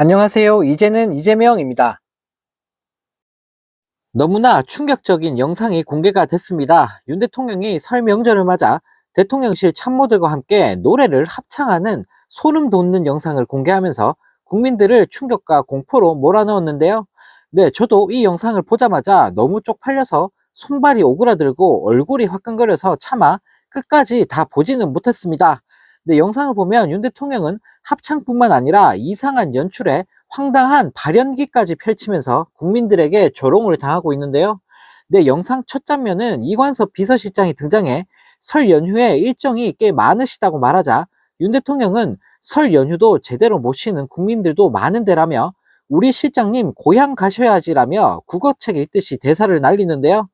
안녕하세요. 이제는 이재명입니다. 너무나 충격적인 영상이 공개가 됐습니다. 윤 대통령이 설 명절을 맞아 대통령실 참모들과 함께 노래를 합창하는 소름 돋는 영상을 공개하면서 국민들을 충격과 공포로 몰아넣었는데요. 네, 저도 이 영상을 보자마자 너무 쪽팔려서 손발이 오그라들고 얼굴이 화끈거려서 차마 끝까지 다 보지는 못했습니다. 네, 영상을 보면 윤 대통령은 합창뿐만 아니라 이상한 연출에 황당한 발연기까지 펼치면서 국민들에게 조롱을 당하고 있는데요. 네, 영상 첫 장면은 이관섭 비서실장이 등장해 설 연휴에 일정이 꽤 많으시다고 말하자 윤 대통령은 설 연휴도 제대로 못 쉬는 국민들도 많은데라며 우리 실장님 고향 가셔야지라며 국어책 읽듯이 대사를 날리는데요.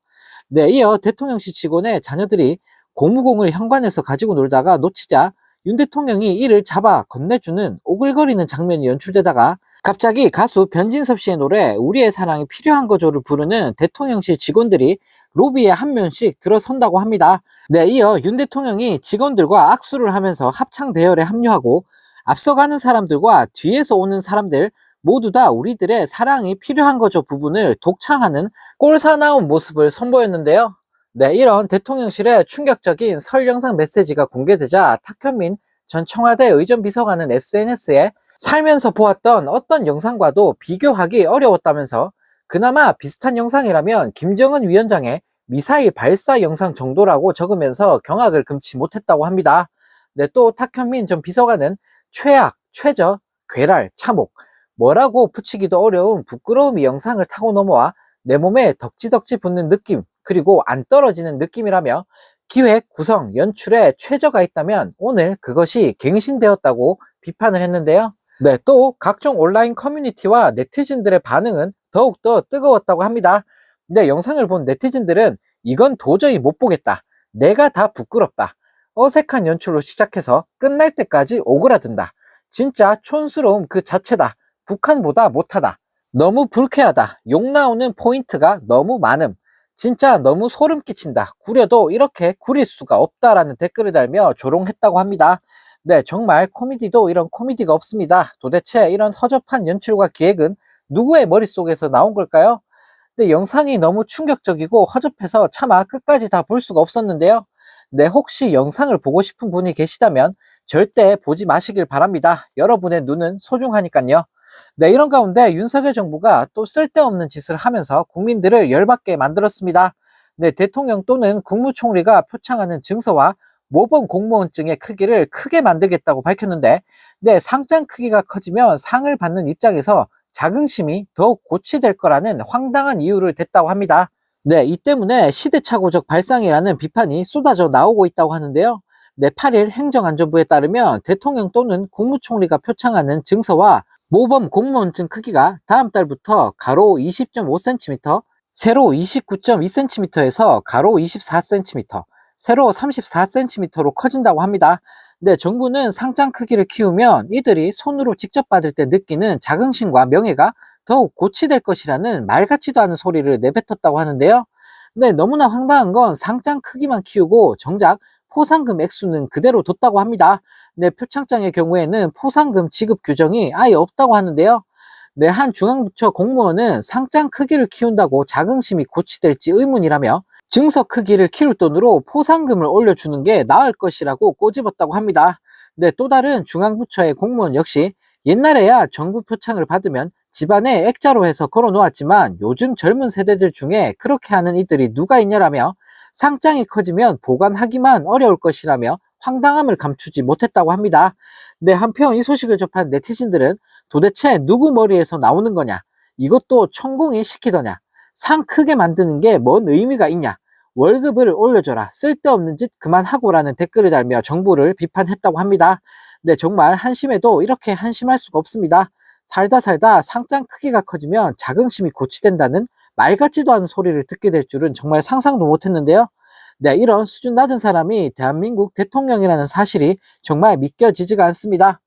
네, 이어 대통령실 직원의 자녀들이 고무공을 현관에서 가지고 놀다가 놓치자 윤 대통령이 이를 잡아 건네주는 오글거리는 장면이 연출되다가 갑자기 가수 변진섭 씨의 노래 우리의 사랑이 필요한 거죠를 부르는 대통령실 직원들이 로비에 한 명씩 들어선다고 합니다. 네, 이어 윤 대통령이 직원들과 악수를 하면서 합창 대열에 합류하고 앞서가는 사람들과 뒤에서 오는 사람들 모두 다 우리들의 사랑이 필요한 거죠 부분을 독창하는 꼴사나운 모습을 선보였는데요. 네, 이런 대통령실의 충격적인 설 영상 메시지가 공개되자 탁현민 전 청와대 의전비서관은 SNS에 살면서 보았던 어떤 영상과도 비교하기 어려웠다면서 그나마 비슷한 영상이라면 김정은 위원장의 미사일 발사 영상 정도라고 적으면서 경악을 금치 못했다고 합니다. 네, 또 탁현민 전 비서관은 최악, 최저, 괴랄, 참혹, 뭐라고 붙이기도 어려운 부끄러움이 영상을 타고 넘어와 내 몸에 덕지덕지 붙는 느낌, 그리고 안 떨어지는 느낌이라며 기획, 구성, 연출에 최저가 있다면 오늘 그것이 갱신되었다고 비판을 했는데요. 네, 또 각종 온라인 커뮤니티와 네티즌들의 반응은 더욱더 뜨거웠다고 합니다. 네, 영상을 본 네티즌들은 이건 도저히 못 보겠다. 내가 다 부끄럽다. 어색한 연출로 시작해서 끝날 때까지 오그라든다. 진짜 촌스러움 그 자체다. 북한보다 못하다. 너무 불쾌하다. 욕 나오는 포인트가 너무 많음. 진짜 너무 소름 끼친다. 구려도 이렇게 구릴 수가 없다라는 댓글을 달며 조롱했다고 합니다. 네, 정말 코미디도 이런 코미디가 없습니다. 도대체 이런 허접한 연출과 기획은 누구의 머릿속에서 나온 걸까요? 네, 영상이 너무 충격적이고 허접해서 차마 끝까지 다 볼 수가 없었는데요. 네, 혹시 영상을 보고 싶은 분이 계시다면 절대 보지 마시길 바랍니다. 여러분의 눈은 소중하니까요. 네, 이런 가운데 윤석열 정부가 또 쓸데없는 짓을 하면서 국민들을 열받게 만들었습니다. 네, 대통령 또는 국무총리가 표창하는 증서와 모범 공무원증의 크기를 크게 만들겠다고 밝혔는데, 네, 상장 크기가 커지면 상을 받는 입장에서 자긍심이 더욱 고취될 거라는 황당한 이유를 댔다고 합니다. 네, 이 때문에 시대착오적 발상이라는 비판이 쏟아져 나오고 있다고 하는데요. 네, 8일 행정안전부에 따르면 대통령 또는 국무총리가 표창하는 증서와 모범 공무원증 크기가 다음 달부터 가로 20.5cm, 세로 29.2cm에서 가로 24cm, 세로 34cm로 커진다고 합니다. 네, 정부는 상장 크기를 키우면 이들이 손으로 직접 받을 때 느끼는 자긍심과 명예가 더욱 고치될 것이라는 말 같지도 않은 소리를 내뱉었다고 하는데요. 네, 너무나 황당한 건 상장 크기만 키우고 정작 포상금 액수는 그대로 뒀다고 합니다. 네, 표창장의 경우에는 포상금 지급 규정이 아예 없다고 하는데요. 네, 한 중앙부처 공무원은 상장 크기를 키운다고 자긍심이 고치될지 의문이라며 증서 크기를 키울 돈으로 포상금을 올려주는 게 나을 것이라고 꼬집었다고 합니다. 네, 또 다른 중앙부처의 공무원 역시 옛날에야 정부 표창을 받으면 집안에 액자로 해서 걸어 놓았지만 요즘 젊은 세대들 중에 그렇게 하는 이들이 누가 있냐라며 상장이 커지면 보관하기만 어려울 것이라며 황당함을 감추지 못했다고 합니다. 네, 한편 이 소식을 접한 네티즌들은 도대체 누구 머리에서 나오는 거냐? 이것도 천공이 시키더냐? 상 크게 만드는 게 뭔 의미가 있냐? 월급을 올려줘라. 쓸데없는 짓 그만하고라는 댓글을 달며 정부를 비판했다고 합니다. 네, 정말 한심해도 이렇게 한심할 수가 없습니다. 살다 살다 상장 크기가 커지면 자긍심이 고치된다는 말 같지도 않은 소리를 듣게 될 줄은 정말 상상도 못했는데요. 네, 이런 수준 낮은 사람이 대한민국 대통령이라는 사실이 정말 믿겨지지가 않습니다.